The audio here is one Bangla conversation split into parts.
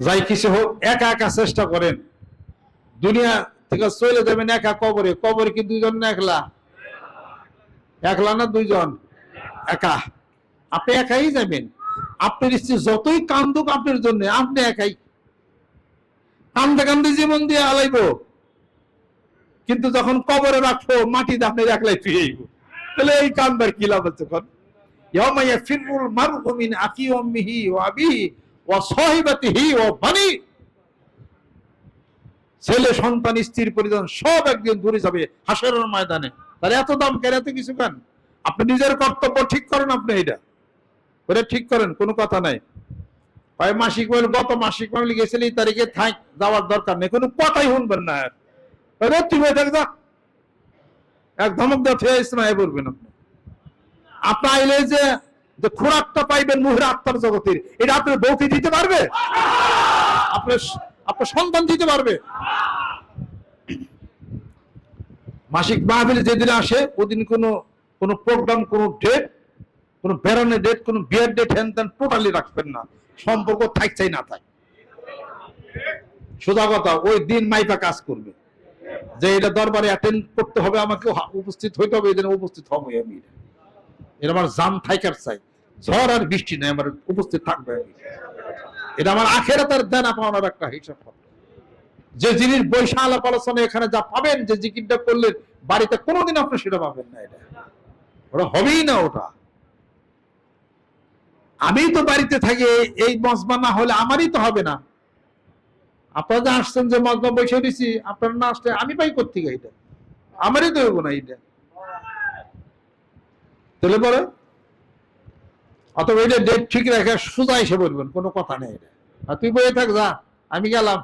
যাই কিছু হোক, একা একা চেষ্টা করেন। দুনিয়া থেকে চলে যাবেন একা কবরে। কবরে কি দুইজন না একলা? একলা না দুইজন? একা। আপনি একাই যাবেন। আপনার স্ত্রী যতই কান্দুক আপনার জন্য, আপনি একাই। কান্দে কান্দে জীবন দিয়ে আলাইব। কিন্তু যখন কবরে রাখব, মাটিতে আপনি একলাই ফিরে তাহলে এই কান্দার কি লাভ আছে ছেলে, সন্তান, স্ত্রীর পরিজন সব একদিন দূরে যাবে হাসরের ময়দানে। তাহলে এত দাম কেন এত কিছু কেন আপনি নিজের কর্তব্য ঠিক করেন আপনি এটা। ওটা ঠিক করেন, কোনো কথা নাই। ভাই মাসিক মাইল গত মাসিক মাইল গেছিল এই তারিখে, থাক, যাওয়ার দরকার নেই। কোনো কথাই শুনবেন না আর। হয়ে থাক, যা। এক ধমক দেওয়া ইসলামে বলবেন আপনি। আপনি আইলে যে যে খোরাকটা পাইবেন মুহের আত্মার জগতের, এটা আপনার বউকে দিতে পারবে? আপনার আপনার সন্তান দিতে পারবে? মাসিক মাহফিল যেদিন আসে, ওদিন কোনো কোনো প্রোগ্রাম কোনো ডেট কোনো বেড়ানোর ডেট কোনো বিয়ের ডেট হ্যান ত্যান টোটালি রাখবেন না। সম্পর্ক থাক চাই না থাক। সোজা কথা, ওই দিন মাইপা কাজ করবে। যে এটা দরবারে অ্যাটেন্ড করতে হবে, আমাকে উপস্থিত হইতে হবে, এই দিনে উপস্থিত হব আমি। এটা। আমার জান থাইকার চাই। ঝড় আর বৃষ্টি নাই, আমার উপস্থিত থাকবে। এটা আমার আখেরাতের দেনা পাওনার একটা হিসাব যে জিনিস বৈশা আলোচনা এখানে যা পাবেন, যে জিকিরটা করলেন, বাড়িতে কোনোদিন আপনি সেটা পাবেন না এটা। ওটা হবেই না ওটা। আমি তো বাড়িতে থাকি, এই- মজমা না হলে আমারই তো হবে না। আপনারা যে আসছেন যে মজমা বসে দিছি, আপনারা না আসলে আমি পাই করতে এটা? আমারই তো হইব না এটা তাহলে পরে? অথবা এটা ডেট ঠিক রেখে সোজা এসে বলবেন, কোনো কথা নেই এটা। আর তুই বয়ে থাক, যা, আমি গেলাম।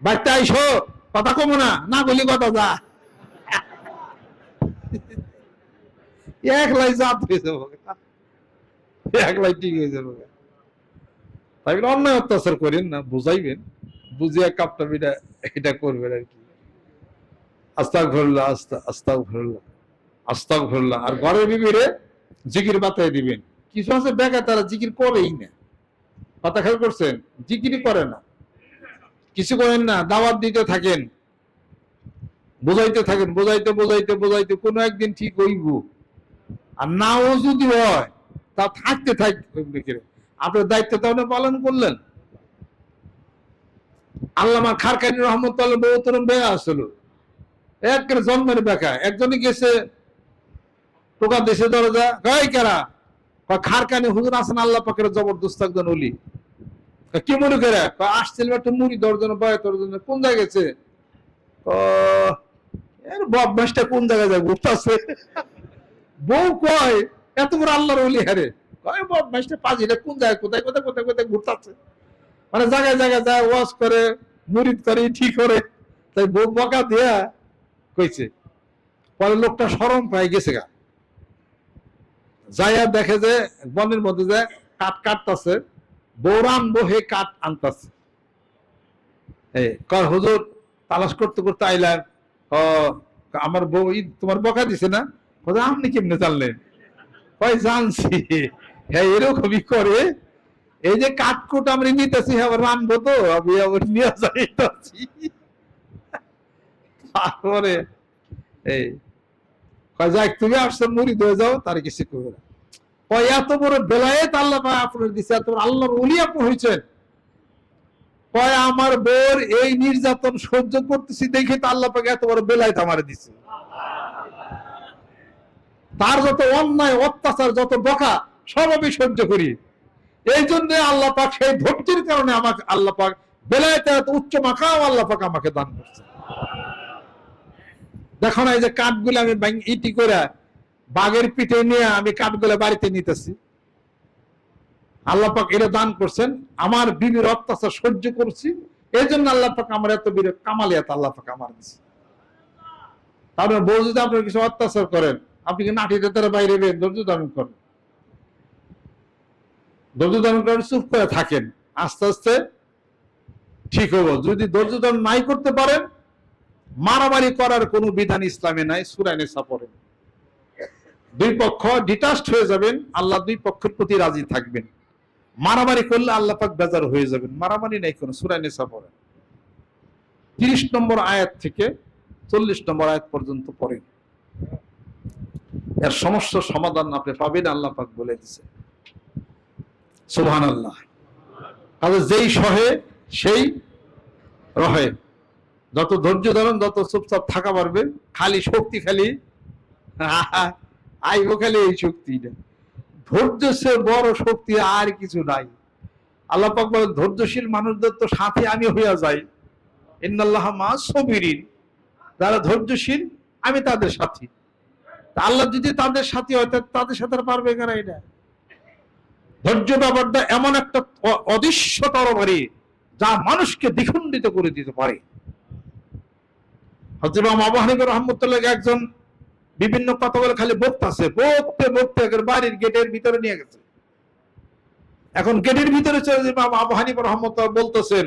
বাচ্চা আইসো, কথা কমো না না বলি কথা, যা। একলাই জাত হয়ে যাব একলাই ঠিক হয়ে যাব তাই বলে, অন্যায় অত্যাচার করেন না, বুঝাইবেন। বুঝিয়া কাপটা এটা করবেন আর কি। আস্তাক ভরল্লা আস্তা আস্তাক ভরল্লা আস্তাক ভরল্লা আর ঘরের বিবিরে জিকির বাতায় দিবেন। কিছু আছে বেকা তারা জিকির করেই না। কথা খেয়াল করছেন? জিকিরই করে না। কিছু করেন না, দাওয়াত দিতে থাকেন। বোঝাইতে থাকেন, বোঝাইতে বোঝাইতে বোঝাইতে কোনো একদিন ঠিক হইব। আর নাও যদি হয়, তা থাকতে থাকবে আপনার দায়িত্ব তাহলে পালন করলেন। আল্লামা খারকানি রহমত বহু তরুণ বেয়া আসলো। একের জন্মের বেকা একজনই গেছে টোকা দেশে দরজা কয় কেরা? খারকানি হুজুর আছেন আল্লাহ পাকের জবরদস্ত একজন অলি কি মনে করে? আসছিল একটা মুড়ি দর্জন বয় দর্জন কোন জায়গায় গেছে? এর বদমাসটা কোন জায়গায় যায় ঘুরতেছে? বউ কয়, এত বড় আল্লাহর অলি হারে কয় বদমাসটা পাজিলে কোন জায়গায়, কোথায় কোথায় কোথায় কোথায় ঘুরতেছে? মানে জায়গায় জায়গায় যায় ওয়াশ করে মুরিদ করে ঠিক করে। তাই বউ বকা দিয়া কইছে, পরে লোকটা সরম পাই গেছে গা। যাইয়া দেখে যে বনের মধ্যে যে কাঠ কাটতাছে, বৌরান বহে কাঠ আনতাছে। এই হুজুর, তালাশ করতে করতে আইলাম। ও, আমার বউ তোমার বকা দিছে না? কথা আপনি কেমনে জানলেন? কয়, জানছি। হ্যাঁ এরকমই করে। এই যে কাঠকুট আমরা নিতেছি, আবার রানবো তো, আমি আবার নিয়ে যাইতেছি। তারপরে এই তুমি মুড়ি যাও, তার কিছু করবে না। এত বড় বেলায়েত আল্লাহ আপনার আল্লাহর উলি হয়েছেন কয়, আমার বোর এই নির্যাতন সহ্য করতেছি দেখে তো আল্লাহ পাক এত বড় বেলায়েত আমার দিছে। তার যত অন্যায়, অত্যাচার, যত বকা সব আমি সহ্য করি। এই জন্য আল্লাহ পাক সেই ভক্তির কারণে আমাকে আল্লাহ পাক বেলায়েতে এত উচ্চ মাখাও আল্লাহ পাক আমাকে দান করছে। দেখো না এই যে কাঠগুলো আমি ইটি করে বাঘের পিঠে নিয়ে আমি কাঠগুলো বাড়িতে নিতেছি। আল্লাহ পাক এটা দান করছেন, আমার বিবির অত্যাচার সহ্য করছি এই জন্য আল্লাহ পাক আমার এত বীর কামালিয়াত আল্লাহ পাক আমার দিচ্ছে তারপরে বউ যদি আপনার কিছু অত্যাচার করেন, আপনি কি নাটিতে তারা বাইরে বের ধৈর্য ধারণ করেন? ধৈর্য ধারণ করেন চুপ করে থাকেন, আস্তে আস্তে ঠিক হব। যদি ধৈর্য ধারণ নাই করতে পারেন মারামারি করার কোনো বিধান ইসলামে নাই সুরাইনে সাপড়েন দুই পক্ষ ডিটাস্ট হয়ে যাবেন, আল্লাহ দুই পক্ষের প্রতি রাজি থাকবেন। মারামারি করলে আল্লাহ পাক বেজার হয়ে যাবেন। মারামারি নাই কোনো সুরাই নেশা পড়ে। তিরিশ নম্বর আয়াত থেকে চল্লিশ নম্বর আয়াত পর্যন্ত পড়েন এর সমস্ত সমাধান আপনি পাবেন, আল্লাহ পাক বলে দিছে। সুবহান আল্লাহ কাজে যেই সহে, সেই রহে। যত ধৈর্য ধরেন, যত চুপচাপ থাকা পারবে, খালি শক্তি খালি। আইব খালি এই শক্তিটা। ধৈর্য সে বড় শক্তি আর কিছু নাই। আল্লাহ পাক বলেন, ধৈর্যশীল মানুষদের তো সাথে আমি হইয়া যাই। ইন্নাল্লাহ মা সবিরিন। যারা ধৈর্যশীল, আমি তাদের সাথী। আল্লাহ যদি তাদের সাথী হয় তাদের সাথে পারবে কেন এটা? ধৈর্য ব্যাপারটা এমন একটা অদৃশ্য তরবারি যা মানুষকে দ্বিখণ্ডিত করে দিতে পারে। হজরত আবু হানিফা রহমতুল্লাহ একজন বিভিন্ন কথা বলে খালি বকতাছে, বকতে বকতে একের বাড়ির গেটের ভিতরে নিয়ে গেছে। এখন গেটের ভিতরে চলে যে আবু হানিফা রহমতুল্লাহ বলতেছেন,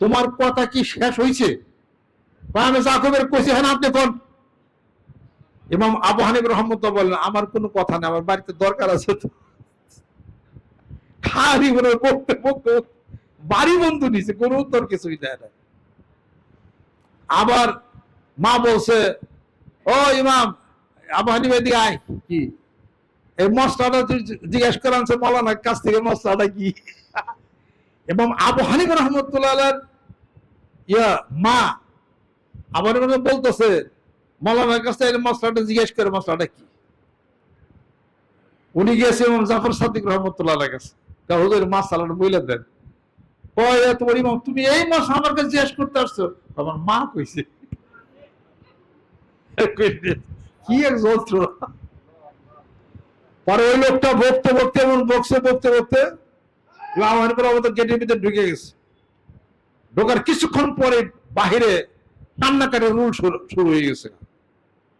তোমার কথা কি শেষ হয়েছে আমি জাকবের কইছি হ্যাঁ আপনি কোন? ইমাম আবু হানিফ রহমতুল্লাহ বললেন, আমার কোনো কথা নেই, আমার বাড়িতে দরকার আছে তো। খালি বলে বকতে বকতে বাড়ি বন্ধু নিছে কোনো উত্তর কিছুই দেয় না। আবার মা বলছে ও ইমাম আবু হানিফ এদিকে আয়। কি? এই মশলাটা জিজ্ঞেস করে আনছে মৌলানার কাছ থেকে মশলাটা কি? এবং আবু হানিফ রহমতুল্লাহ ইয়া মা আবার মানে বলতেছে মৌলানার কাছ থেকে মশলাটা জিজ্ঞেস করে মশলাটা কি? উনি গেছে ইমাম জাফর সাদিক রহমতুল্লাহ কাছে। হুজুর মাছ সালাটা বইলে দেন। কয় এ তোমার ইমাম তুমি এই মাছ আমার কাছে জিজ্ঞেস করতে আসছো? আমার মা কইছে, কি এক যন্ত্রণা পরে ওই লোকটা বকতে বকতে এমন বকছে বকতে বকতে ইমাম হানিফার রহমতুল্লাহ গেটের ভিতরে ঢুকে গেছে। ঢোকার কিছুক্ষণ পরে বাহিরে কান্নাকাটির রুল শুরু হয়ে গেছে।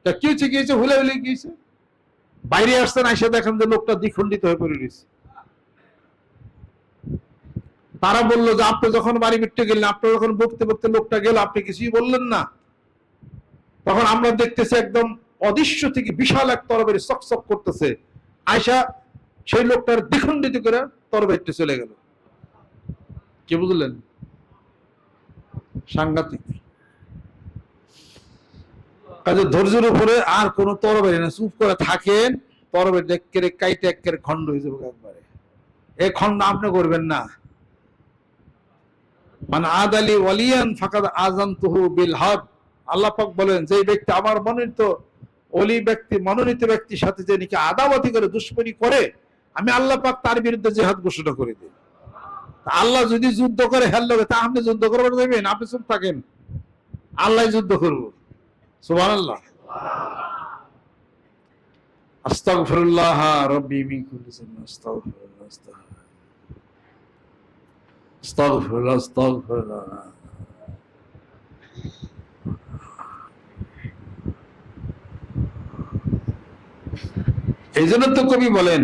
তা কি হয়েছে হুলে হুলে কি হয়েছে? বাইরে আসতেন এসে দেখেন যে লোকটা দ্বিখণ্ডিত হয়ে পড়ে রয়েছে। তারা বলল যে, আপনি যখন বাড়ি বিটতে গেলেন আপনি যখন বকতে বকতে লোকটা গেল, আপনি কিছুই বললেন না। তখন আমরা দেখতেছি একদম অদৃশ্য থেকে বিশাল এক তরবারি চকচক করতেছে। আয়সা সেই লোকটার দ্বিখণ্ডিত করে তরবারিটা চলে গেল। কি বুঝলেন? সাংঘাতিক। কাজে ধৈর্যের উপরে আর কোনো তরবারি না চুপ করে থাকেন তরবারি একেরে কাইটে একেরে খণ্ড হয়ে যাবে একবারে। এই খণ্ড আপনি করবেন না। মানে আদ আলী ওয়ালিয়ান ফাকাদ আজান তুহু বিল হক। আল্লাহ পাক বলেন, যে ব্যক্তি আমার মনোনীত অলি ব্যক্তি, মনোনীত ব্যক্তির সাথে যে নাকি আদাবাতি করে, দুশ্মনী করে, আমি আল্লাহ পাক তার বিরুদ্ধে জেহাদ ঘোষণা করে দিই। আল্লাহ যদি যুদ্ধ করে হেল লগে, তা আপনি যুদ্ধ করবেন দেবেন? আপনি চুপ থাকেন। আল্লাহ যুদ্ধ করব। সুবান আল্লাহ আস্তাগফিরুল্লাহ রব্বি মিন কুল্লি যামবিন আস্তাগফিরুল্লাহ আস্তাগফিরুল্লাহ আস্তাগফিরুল্লাহ। এই তো কবি বলেন,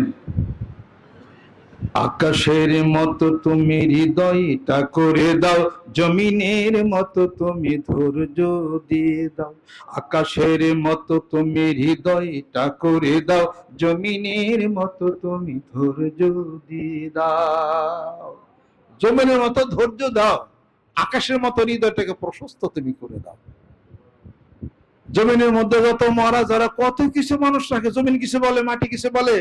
আকাশের মতো তুমি হৃদয়টা করে দাও, জমিনের মতো তুমি ধৈর্য দিয়ে দাও। আকাশের মতো তুমি হৃদয়টা করে দাও, জমিনের মতো তুমি ধৈর্য দিয়ে দাও। জমিনের মতো ধৈর্য দাও, আকাশের মতো হৃদয়টাকে প্রশস্ত তুমি করে দাও। জমিনের মধ্যে যত মরা যারা কত কিছু মানুষ রাখে, জমিন কিছু বলে, মাটি কিছু বলে,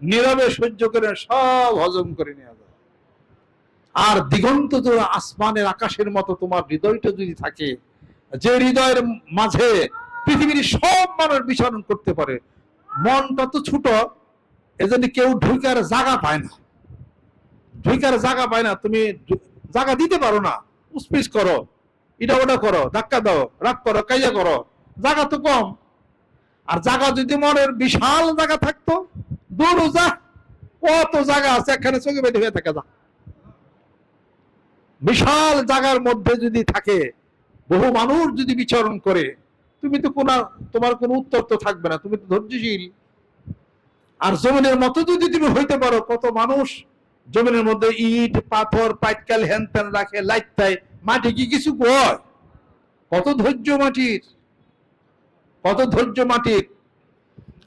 নীরবে সহ্য করে সব হজম করে নেওয়া যায়। আর দিগন্ত জোড়া আসমানের আকাশের মতো তোমার হৃদয়টা যদি থাকে, যে হৃদয়ের মাঝে পৃথিবীর সব মানুষ বিচরণ করতে পারে, মনটা তো ছোট, এজন্য কেউ ঢুকার জায়গা পায় না। ঢুকার জায়গা পায় না, তুমি জায়গা দিতে পারো না, উসপিস করো এটা ওটা করো, ধাক্কা দাও, রাগ করো কাইয়া করো। জায়গা তো কম। আর জায়গা যদি মনের বিশাল জায়গা থাকতো দূর যা, কত জায়গা আছে এখানে চোখে বেঁধে হয়ে থাকে যা। বিশাল জায়গার মধ্যে যদি থাকে, বহু মানুষ যদি বিচরণ করে, তুমি তো কোন, তোমার কোনো উত্তর তো থাকবে না, তুমি তো ধৈর্যশীল। আর জমিনের মতো যদি তুমি হইতে পারো, কত মানুষ জমিনের মধ্যে ইট, পাথর পাটকাল হ্যান রাখে, লাইট মাটি কি কিছু কয়? কত ধৈর্য মাটির। কত ধৈর্য মাটির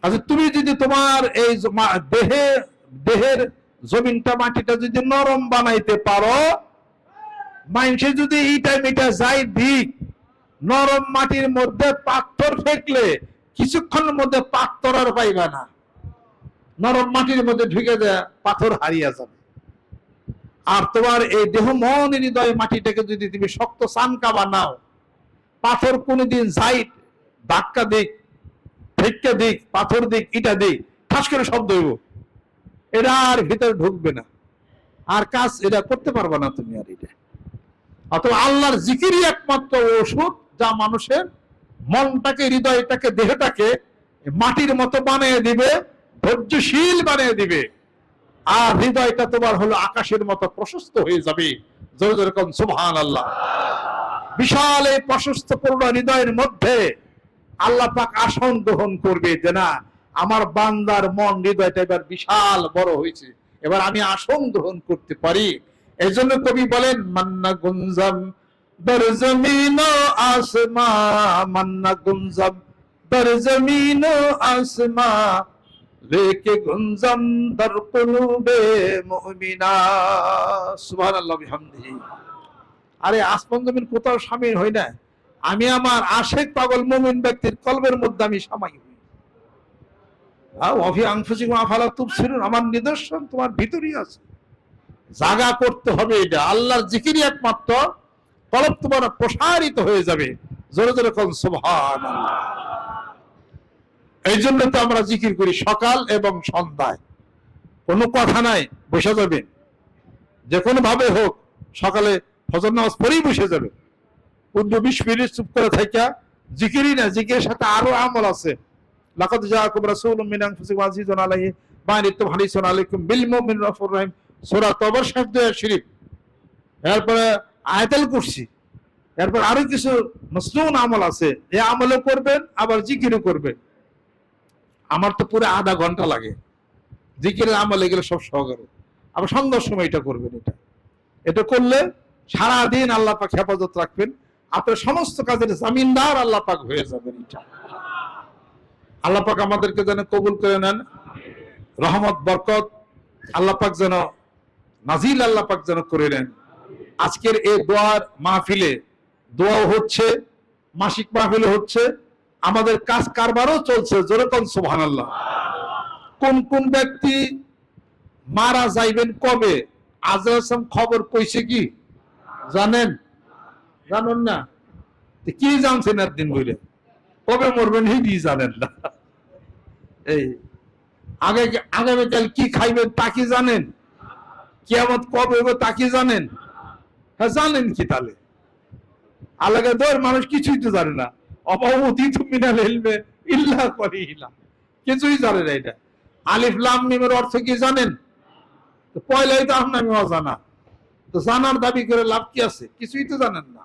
আচ্ছা তুমি যদি তোমার এই দেহে, দেহের জমিনটা, মাটিটা যদি নরম বানাইতে পারো মানুষে যদি ইটা মিটা যাই দিক, নরম মাটির মধ্যে পাথর ফেকলে কিছুক্ষণের মধ্যে পাথর আর পাইবা না। নরম মাটির মধ্যে ঢুকে দেয় পাথর হারিয়ে যাবে। আর তোমার এই দেহ মন হৃদয় মাটিটাকে যদি তুমি শক্ত সানকা বানাও, পাথর কোনদিন যাই ধাক্কা দিক ঠেক্কা দিক, পাথর দিক, ইটা দিক, ঠাস করে শব্দ হইব। এটা আর ভিতরে ঢুকবে না। আর কাজ এটা করতে পারবে না তুমি আর এটা। অথবা আল্লাহর জিকিরই একমাত্র ওষুধ যা মানুষের মনটাকে, হৃদয়টাকে, দেহটাকে মাটির মতো বানিয়ে দিবে, ধৈর্যশীল বানিয়ে দিবে। আর হৃদয়টা তোমার হলো আকাশের মতো প্রশস্ত হয়ে যাবে। জোরে জোরে সুবহান আল্লাহ বিশাল এই প্রশস্ত পূর্ণ হৃদয়ের মধ্যে আল্লাহ পাক আসন গ্রহণ করবে যে না, আমার বান্দার মন হৃদয়টা এবার বিশাল বড় হয়েছে। এবার আমি আসন গ্রহণ করতে পারি। এই জন্য কবি বলেন, মান্না গুঞ্জম জমিন আসমা, মান্না গুঞ্জম জমিন আসমা রেকে গুঞ্জম দর মুমিনা। সুবহানাল্লাহ, বিহামদিহি। আরে আসমান জমিন কোথাও সামিল হই না। আমি আমার আশেক পাগল মুমিন ব্যক্তির কলবের মধ্যে আমি সামাই হই। অফি আংফুসিকুম আফালা তুবসিরুন, আমার নিদর্শন তোমার ভিতরই আছে। জাগা করতে হবে এটা, আল্লাহর জিকিরই একমাত্র, কলব তোমার প্রসারিত হয়ে যাবে। জোরে জোরে কোন সুবহানাল্লাহ। এই জন্য তো আমরা জিকির করি সকাল এবং সন্ধ্যায়। কোনো কথা নাই, বসে যাবে। যে কোনো ভাবে হোক, সকালে ফজর নামাজ পরেই বসে যাবে। পনেরো বিশ মিনিট চুপ করে থাকা জিকিরই না, জিকিরের সাথে আরও আমল আছে। লাকাদ জাআকুম রাসূলুম মিন আনফুসিকুম আজিজুন আলাইহি মা আনিতুম হারিসুন আলাইকুম বিল মুমিনিন রাউফুর রহিম। সূরা তওবার শব্দ শরীফ। এরপরে আয়াতুল কুরসি। এরপর আরও কিছু মসনুন আমল আছে। এই আমলও করবেন, আবার জিকিরও করবেন। আমার তো পুরো আধা ঘণ্টা লাগে। জিকিরের আমল এগুলো সব সহকারে। আবার সন্ধ্যার সময় এটা করবেন এটা। এটা করলে সারাদিন আল্লাহ পাক হেফাজত রাখবেন। আপনার সমস্ত কাজের জামিনদার আল্লাহ পাক হয়ে যাবেন আল্লাহ। পাক আমাদেরকে যেন কবুল করে নেন। রহমত, বরকত আল্লাহ পাক যেন নাজিল আল্লাহ পাক যেন করে নেন। আজকের এই দোয়ার মাহফিলে দোয়াও হচ্ছে, মাসিক মাহফিলে হচ্ছে, আমাদের কাজ কারবারও চলছে যেরকম সোহান আল্লাহ কোন কোন ব্যক্তি মারা যাইবেন কবে? আজ খবর পয়সে কি? জানেন? জানেন না? কি জানছেন একদিন বলে কবে মরবেন হিডি জানেন না। এই, আগে আগামীকাল কি খাইবেন তা কি জানেন? কিয়ামত কবে হবে তা কি জানেন? হ্যাঁ জানেন কি তাহলে? আলাদা দর মানুষ কিছুই তো জানে না। অবাবতি তুমি না হেলবে ইল্লা করে ইলা কিছুই জানে না এটা। আলিফ, লাম, মিমের অর্থ কি জানেন? পয়লাই তো আপনার অজানা। তো জানার দাবি করে লাভ কি আছে? কিছুই তো জানেন না।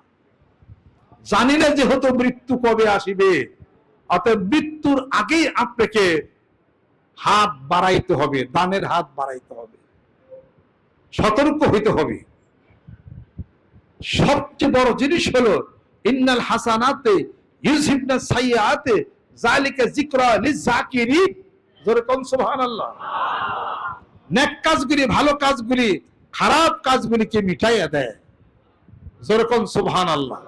জানি না যেহেতু মৃত্যু কবে আসিবে, অতএব মৃত্যুর আগেই আপনাকে হাত বাড়াইতে হবে, দানের হাত বাড়াইতে হবে। সতর্ক হইতে হবে। সবচেয়ে বড় জিনিস হলো, ইন্নাল হাসানাতে ইউজিবনা সাইয়াতে জালিকা যিকরা লিজাকিরিন। জোরে নেক কাজগুলি, ভালো কাজগুলি, খারাপ কাজগুলিকে মিটাইয়া দেয়। জোরে কোন সুবহানাল্লাহ।